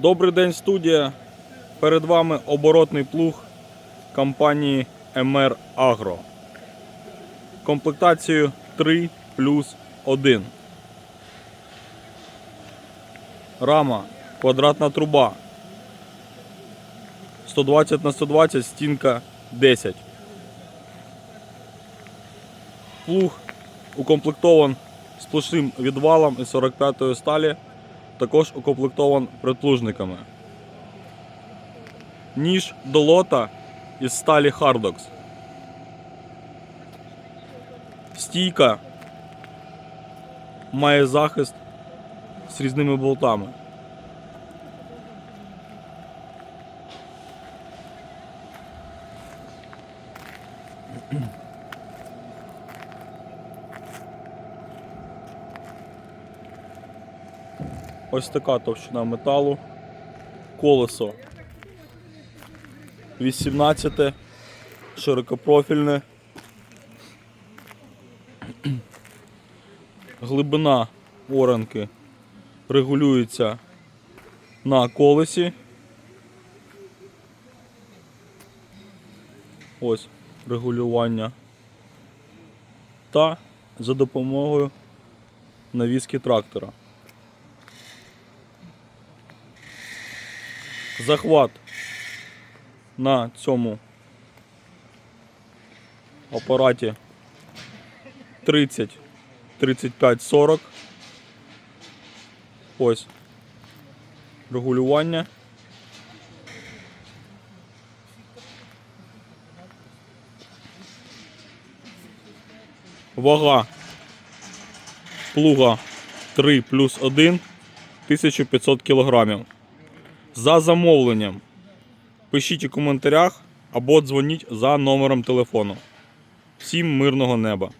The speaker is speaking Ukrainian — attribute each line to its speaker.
Speaker 1: Добрий день, студія. Перед вами оборотний плуг компанії МР Агро. Комплектацією 3 плюс 1. Рама, квадратна труба. 120 на 120, стінка 10. Плуг укомплектован сплошним відвалом із 45 сталі також укомплектован предплужниками. Ніж до лота із сталі Hardox. Стійка має захист з різними болтами. Ось така товщина металу. Колесо 18, широкопрофільне. Глибина оранки регулюється на колесі. Ось регулювання. Та за допомогою навіски трактора. Захват на цьому апараті 30, 35, 40. Ось регулювання. Вага плуга 3 плюс 1 1500 кілограмів. За замовленням пишіть у коментарях або дзвоніть за номером телефону. Всім мирного неба!